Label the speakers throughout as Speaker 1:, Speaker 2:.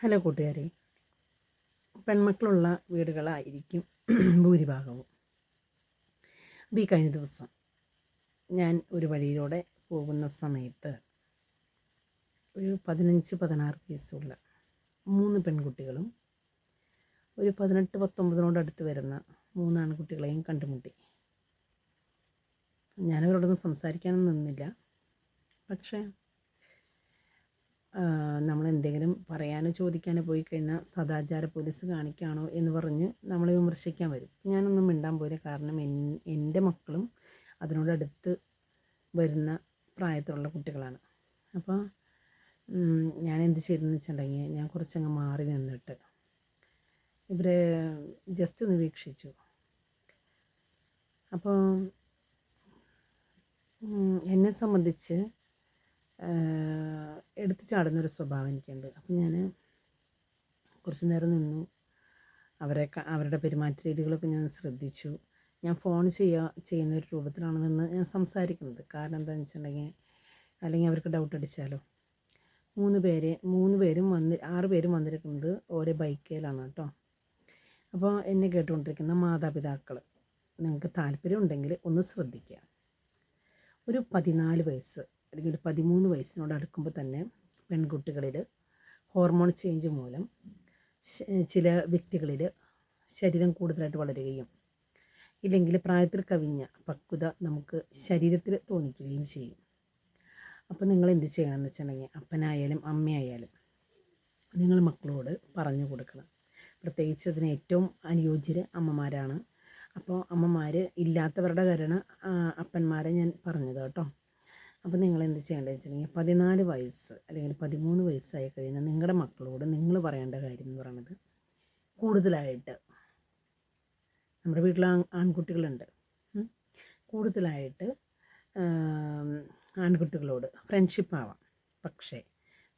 Speaker 1: Hello കൂട്ടുകാരെ. പെൺമക്കളുള്ള വീടുകളായിരിക്കും ഭൂരിഭാഗവും. അപ്പോൾ ഈ കഴിഞ്ഞ ദിവസം ഞാൻ ഒരു വഴിയിലൂടെ പോകുന്ന സമയത്ത് ഒരു പതിനഞ്ച് പതിനാറ് വയസ്സുള്ള മൂന്ന് പെൺകുട്ടികളും ഒരു പതിനെട്ട് പത്തൊമ്പതിനോട് അടുത്ത് വരുന്ന മൂന്ന് ആൺകുട്ടികളെയും കണ്ടുമുട്ടി ഞാനവരോടൊന്നും സംസാരിക്കാനൊന്നും നിന്നില്ല. പക്ഷേ നമ്മൾ എന്തെങ്കിലും പറയാനോ ചോദിക്കാനോ പോയി കഴിഞ്ഞാൽ സദാചാര പോലീസ് കാണിക്കുകയാണോ എന്ന് പറഞ്ഞ് നമ്മളെ വിമർശിക്കാൻ വരും. ഞാനൊന്നും മിണ്ടാൻ പോയില്ല. കാരണം എൻ എന്റെ മക്കളും അതിനോടടുത്ത് വരുന്ന പ്രായത്തിലുള്ള കുട്ടികളാണ്. അപ്പോൾ ഞാൻ എന്ത് ചെയ്തെന്ന് വെച്ചിട്ടുണ്ടെങ്കിൽ ഞാൻ കുറച്ചങ്ങ് മാറി നിന്നിട്ട് ഇവരെ ജസ്റ്റ് ഒന്ന് വീക്ഷിച്ചു. അപ്പോൾ എന്നെ സംബന്ധിച്ച് എടുത്തു ചാടുന്നൊരു സ്വഭാവം എനിക്കുണ്ട്. അപ്പം ഞാൻ കുറച്ച് നേരം നിന്നു. അവരെ അവരുടെ പെരുമാറ്റ രീതികളൊക്കെ ഞാൻ ശ്രദ്ധിച്ചു. ഞാൻ ഫോൺ ചെയ്യുക ചെയ്യുന്ന ഒരു രൂപത്തിലാണ് നിന്ന് ഞാൻ സംസാരിക്കുന്നത്. കാരണം എന്താണെന്ന് വെച്ചിട്ടുണ്ടെങ്കിൽ അല്ലെങ്കിൽ അവർക്ക് ഡൗട്ട് അടിച്ചാലോ. മൂന്ന് പേര് മൂന്ന് പേരും വന്ന് ആറ് പേരും വന്നിരിക്കുന്നത് ഓരോ ബൈക്കിലാണ് കേട്ടോ. അപ്പോൾ എന്നെ കേട്ടുകൊണ്ടിരിക്കുന്ന മാതാപിതാക്കൾ നിങ്ങൾക്ക് താല്പര്യം ഉണ്ടെങ്കിൽ ഒന്ന് ശ്രദ്ധിക്കുക. ഒരു പതിനാല് വയസ്സ് അല്ലെങ്കിൽ ഒരു പതിമൂന്ന് വയസ്സിനോട് അടുക്കുമ്പോൾ തന്നെ പെൺകുട്ടികളിൽ ഹോർമോൺ ചേഞ്ച് മൂലം ചില വ്യക്തികളിൽ ശരീരം കൂടുതലായിട്ട് വളരുകയും ഇല്ലെങ്കിൽ പ്രായത്തിൽ കവിഞ്ഞ പക്വത നമുക്ക് ശരീരത്തിൽ തോന്നിക്കുകയും ചെയ്യും. അപ്പോൾ നിങ്ങൾ എന്ത് ചെയ്യണം എന്ന് വെച്ചിട്ടുണ്ടെങ്കിൽ അപ്പനായാലും അമ്മയായാലും നിങ്ങൾ മക്കളോട് പറഞ്ഞു കൊടുക്കണം. പ്രത്യേകിച്ച് അതിന് ഏറ്റവും അനുയോജ്യര് അമ്മമാരാണ്. അപ്പോൾ അമ്മമാർ ഇല്ലാത്തവരുടെ കാരണം അപ്പന്മാരെ ഞാൻ പറഞ്ഞത് കേട്ടോ. അപ്പോൾ നിങ്ങൾ എന്ത് ചെയ്യേണ്ടത് വെച്ചിട്ടുണ്ടെങ്കിൽ പതിനാല് വയസ്സ് അല്ലെങ്കിൽ പതിമൂന്ന് വയസ്സായി കഴിയുന്ന നിങ്ങളുടെ മക്കളോട് നിങ്ങൾ പറയേണ്ട കാര്യം എന്ന് പറയുന്നത് കൂടുതലായിട്ട് നമ്മുടെ വീട്ടിൽ ആൺകുട്ടികളുണ്ട്. കൂടുതലായിട്ട് ആൺകുട്ടികളോട് ഫ്രണ്ട്ഷിപ്പ് ആവാം. പക്ഷേ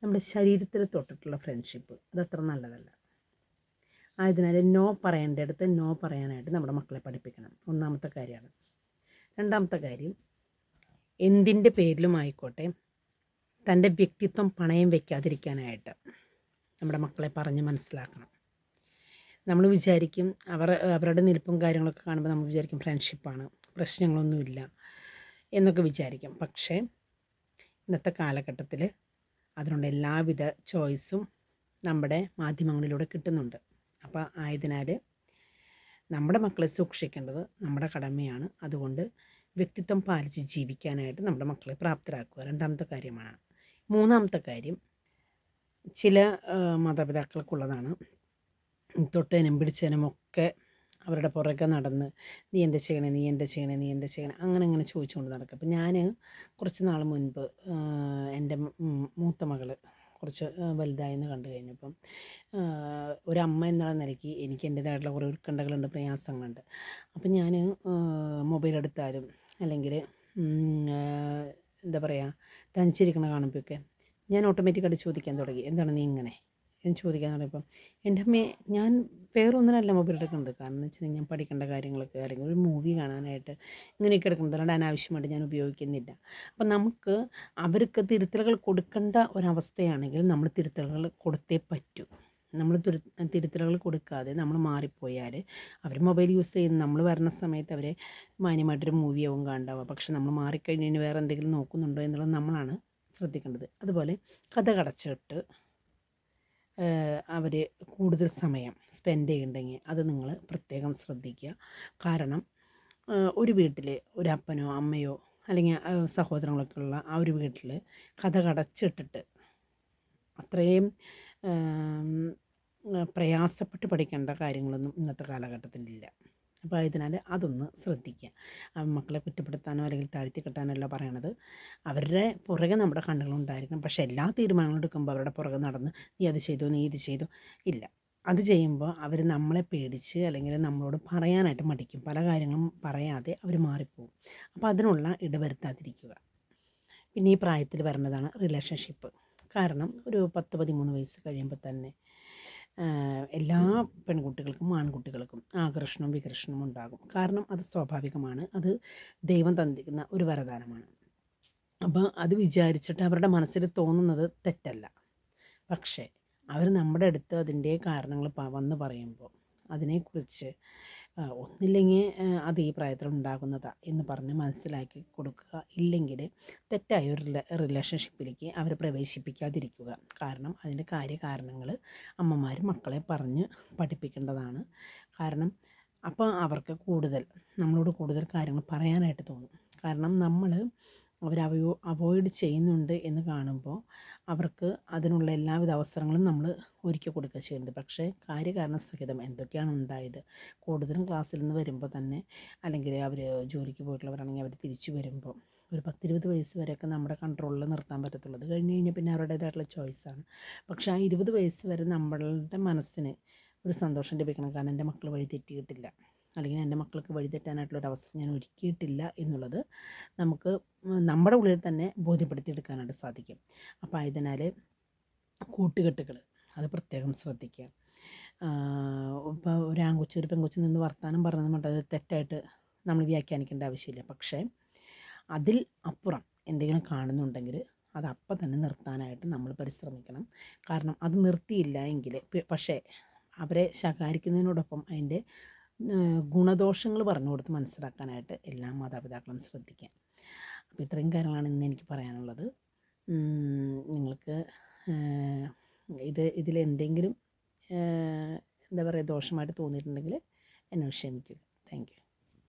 Speaker 1: നമ്മുടെ ശരീരത്തിൽ തൊട്ടിട്ടുള്ള ഫ്രണ്ട്ഷിപ്പ് അതത്ര നല്ലതല്ല. ആയതിനാൽ നോ പറയേണ്ടടുത്ത് നോ പറയാനായിട്ട് നമ്മുടെ മക്കളെ പഠിപ്പിക്കണം. ഒന്നാമത്തെ കാര്യമാണ്. രണ്ടാമത്തെ കാര്യം എന്തിന്റെ പേരിലും ആയിക്കോട്ടെ തന്റെ വ്യക്തിത്വം പണയം വയ്ക്കാതിരിക്കാനായിട്ട് നമ്മുടെ മക്കളെ പറഞ്ഞ് മനസ്സിലാക്കണം. നമ്മൾ വിചാരിക്കും അവർ അവരുടെ നിൽപ്പും കാര്യങ്ങളൊക്കെ കാണുമ്പോൾ നമ്മൾ വിചാരിക്കും ഫ്രണ്ട്ഷിപ്പാണ് പ്രശ്നങ്ങളൊന്നുമില്ല എന്നൊക്കെ വിചാരിക്കും. പക്ഷേ ഇന്നത്തെ കാലഘട്ടത്തിൽ അതിനുള്ള എല്ലാവിധ ചോയ്സും നമ്മുടെ മാധ്യമങ്ങളിലൂടെ കിട്ടുന്നുണ്ട്. അപ്പോൾ ആയതിനാൽ നമ്മുടെ മക്കളെ സൂക്ഷിക്കേണ്ടത് നമ്മുടെ കടമയാണ്. അതുകൊണ്ട് വ്യക്തിത്വം പാലിച്ച് ജീവിക്കാനായിട്ട് നമ്മുടെ മക്കളെ പ്രാപ്തരാക്കുക. രണ്ടാമത്തെ കാര്യമാണ്. മൂന്നാമത്തെ കാര്യം ചില മാതാപിതാക്കൾക്കുള്ളതാണ്. തൊട്ടേനും പിടിച്ചതിനും ഒക്കെ അവരുടെ പുറകെ നടന്ന് നീ എന്താ ചെയ്യണേ നീ എന്താ ചെയ്യണേ നീ എന്താ ചെയ്യണേ? അങ്ങനെ അങ്ങനെ ചോദിച്ചുകൊണ്ട് നടക്കും അപ്പം ഞാൻ കുറച്ച് നാൾ മുൻപ് എന്റെ മൂത്ത മകൾ കുറച്ച് വലുതായെന്ന് കണ്ടു കഴിഞ്ഞപ്പം ഒരമ്മ എന്നുള്ള നിലയ്ക്ക് എനിക്ക് എന്റേതായിട്ടുള്ള കുറേ ഉത്കണ്ഠകളുണ്ട് പ്രയാസങ്ങളുണ്ട്. അപ്പം ഞാൻ മൊബൈൽ എടുത്താലും അല്ലെങ്കിൽ എന്താ പറയുക തനിച്ചിരിക്കണ കാണുമ്പോഴൊക്കെ ഞാൻ ഓട്ടോമാറ്റിക്കായിട്ട് ചോദിക്കാൻ തുടങ്ങി. എന്താണ് നീ ഇങ്ങനെ? എന്ന് ചോദിക്കാൻ തുടങ്ങിയപ്പം എന്റെ അമ്മയെ ഞാൻ വേറൊന്നിനല്ല മൊബൈൽ എടുക്കുന്നത് കാരണം എന്ന് വെച്ചിട്ടുണ്ടെങ്കിൽ ഞാൻ പഠിക്കേണ്ട കാര്യങ്ങളൊക്കെ അല്ലെങ്കിൽ ഒരു മൂവി കാണാനായിട്ട് ഇങ്ങനെയൊക്കെ എടുക്കുന്നത് അല്ലാണ്ട് അനാവശ്യമായിട്ട് ഞാൻ ഉപയോഗിക്കുന്നില്ല. അപ്പം നമുക്ക് അവർക്ക് തിരുത്തലുകൾ കൊടുക്കേണ്ട ഒരവസ്ഥയാണെങ്കിൽ നമ്മൾ തിരുത്തലുകൾ കൊടുത്തേ പറ്റൂ. നമ്മൾ തിരു തിരുത്തലുകൾ കൊടുക്കാതെ നമ്മൾ മാറിപ്പോയാൽ അവർ മൊബൈൽ യൂസ് ചെയ്യുന്ന നമ്മൾ വരുന്ന സമയത്ത് അവരെ മാന്യമായിട്ടൊരു മൂവിയാവും കണ്ടാവുക. പക്ഷെ നമ്മൾ മാറിക്കഴിഞ്ഞ് വേറെ എന്തെങ്കിലും നോക്കുന്നുണ്ടോ എന്നുള്ളത് നമ്മളാണ് ശ്രദ്ധിക്കേണ്ടത്. അതുപോലെ കഥ കടച്ചിട്ട് അവർ കൂടുതൽ സമയം സ്പെൻഡ് ചെയ്യുന്നുണ്ടെങ്കിൽ അത് നിങ്ങൾ പ്രത്യേകം ശ്രദ്ധിക്കുക. കാരണം ഒരു വീട്ടിൽ ഒരു അപ്പനോ അമ്മയോ അല്ലെങ്കിൽ സഹോദരങ്ങളൊക്കെ ഉള്ള ആ ഒരു വീട്ടിൽ കഥ കടച്ചിട്ടിട്ട് അത്രയും പ്രയാസപ്പെട്ട് പഠിക്കേണ്ട കാര്യങ്ങളൊന്നും ഇന്നത്തെ കാലഘട്ടത്തിലില്ല. അപ്പോൾ അതിനാൽ അതൊന്ന് ശ്രദ്ധിക്കുക. മക്കളെ കുറ്റപ്പെടുത്താനോ അല്ലെങ്കിൽ താഴ്ത്തി കെട്ടാനോ അല്ല പറയണത്. അവരുടെ പുറകെ നമ്മുടെ കണ്ണുകളുണ്ടായിരിക്കണം. പക്ഷേ എല്ലാ തീരുമാനങ്ങളും എടുക്കുമ്പോൾ അവരുടെ പുറകെ നടന്ന് നീ അത് ചെയ്തു നീ ഇത് ചെയ്തു ഇല്ല. അത് ചെയ്യുമ്പോൾ അവർ നമ്മളെ പേടിച്ച് അല്ലെങ്കിൽ നമ്മളോട് പറയാനായിട്ട് മടിക്കും. പല കാര്യങ്ങളും പറയാതെ അവർ മാറിപ്പോവും. അപ്പോൾ അതിനുള്ള ഇടവരുത്താതിരിക്കുക. പിന്നെ ഈ പ്രായത്തിൽ വരുന്നതാണ് റിലേഷൻഷിപ്പ് കാരണം ഒരു പത്ത് പതിമൂന്ന് വയസ്സ് കഴിയുമ്പോൾ തന്നെ എല്ലാ പെൺകുട്ടികൾക്കും ആൺകുട്ടികൾക്കും ആകർഷണവും വികർഷണവും ഉണ്ടാകും. കാരണം അത് സ്വാഭാവികമാണ്. അത് ദൈവം തന്നിരിക്കുന്ന ഒരു വരദാനമാണ്. അപ്പോൾ അത് വിചാരിച്ചിട്ട് അവരുടെ മനസ്സിൽ തോന്നുന്നത് തെറ്റല്ല. പക്ഷേ അവർ നമ്മുടെ അടുത്ത് അതിന്റെ കാരണങ്ങൾ വന്ന് പറയുമ്പോൾ അതിനെക്കുറിച്ച് ഒന്നില്ലെങ്കിൽ അത് ഈ പ്രായത്തിൽ ഉണ്ടാകുന്നതാണ് എന്ന് പറഞ്ഞ് മനസ്സിലാക്കി കൊടുക്കുക. ഇല്ലെങ്കിൽ തെറ്റായ ഒരു റിലേഷൻഷിപ്പിലേക്ക് അവരെ പ്രവേശിപ്പിക്കാതിരിക്കുക. കാരണം അതിന്റെ കാര്യകാരണങ്ങൾ അമ്മമാർ മക്കളെ പറഞ്ഞ് പഠിപ്പിക്കേണ്ടതാണ്. കാരണം അപ്പോൾ അവർക്ക് കൂടുതൽ നമ്മളോട് കൂടുതൽ കാര്യങ്ങൾ പറയാനായിട്ട് തോന്നും. കാരണം നമ്മൾ അവർ അവയോ അവോയ്ഡ് ചെയ്യുന്നുണ്ട് എന്ന് കാണുമ്പോൾ അവർക്ക് അതിനുള്ള എല്ലാവിധ അവസരങ്ങളും നമ്മൾ ഒരുക്കി കൊടുക്കുക ചെയ്യുന്നുണ്ട് പക്ഷേ കാര്യകാരണ സഹിതം എന്തൊക്കെയാണ് ഉണ്ടായത്? കൂടുതലും ക്ലാസ്സിൽ നിന്ന് വരുമ്പോൾ തന്നെ അല്ലെങ്കിൽ അവർ ജോലിക്ക് പോയിട്ടുള്ളവരാണെങ്കിൽ അവർ തിരിച്ചു വരുമ്പോൾ ഒരു പത്തിരുപത് വയസ്സ് വരെയൊക്കെ നമ്മുടെ കൺട്രോളിൽ നിർത്താൻ പറ്റത്തുള്ളത് കഴിഞ്ഞ് കഴിഞ്ഞാൽ പിന്നെ അവരുടേതായിട്ടുള്ള ചോയ്സാണ് പക്ഷേ ആ ഇരുപത് വയസ്സ് വരെ നമ്മളുടെ മനസ്സിന് ഒരു സന്തോഷം ലഭിക്കണം. കാരണം എന്റെ മക്കൾ വഴി തെറ്റിയിട്ടില്ല അല്ലെങ്കിൽ എന്റെ മക്കൾക്ക് വഴിതെറ്റാനായിട്ടുള്ളൊരു അവസരം ഞാൻ ഒരുക്കിയിട്ടില്ല എന്നുള്ളത് നമുക്ക് നമ്മുടെ ഉള്ളിൽ തന്നെ ബോധ്യപ്പെടുത്തിയെടുക്കാനായിട്ട് സാധിക്കും. അപ്പോൾ ആയതിനാൽ കൂട്ടുകെട്ടുകൾ അത് പ്രത്യേകം ശ്രദ്ധിക്കുക. ഇപ്പോൾ ഒരു ഒരു പെൺകൊച്ചു നിന്ന് വർത്തമാനം പറഞ്ഞത് അത് തെറ്റായിട്ട് നമ്മൾ വ്യാഖ്യാനിക്കേണ്ട ആവശ്യമില്ല. പക്ഷേ അതിൽ അപ്പുറം എന്തെങ്കിലും കാണുന്നുണ്ടെങ്കിൽ അത് അപ്പം തന്നെ നിർത്താനായിട്ട് നമ്മൾ പരിശ്രമിക്കണം. കാരണം അത് നിർത്തിയില്ല എങ്കിൽ പക്ഷേ അവരെ ശകാരിക്കുന്നതിനോടൊപ്പം അതിന്റെ ഗുണദോഷങ്ങൾ പറഞ്ഞു കൊടുത്ത് മനസ്സിലാക്കാനായിട്ട് എല്ലാ മാതാപിതാക്കളും ശ്രദ്ധിക്കാം. അപ്പോൾ ഇത്രയും കാര്യങ്ങളാണ് ഇന്ന് എനിക്ക് പറയാനുള്ളത്. നിങ്ങൾക്ക് ഇത് ഇതിലെന്തെങ്കിലും എന്താ പറയുക ദോഷമായിട്ട് തോന്നിയിട്ടുണ്ടെങ്കിൽ എന്നെ ക്ഷമിക്കുക.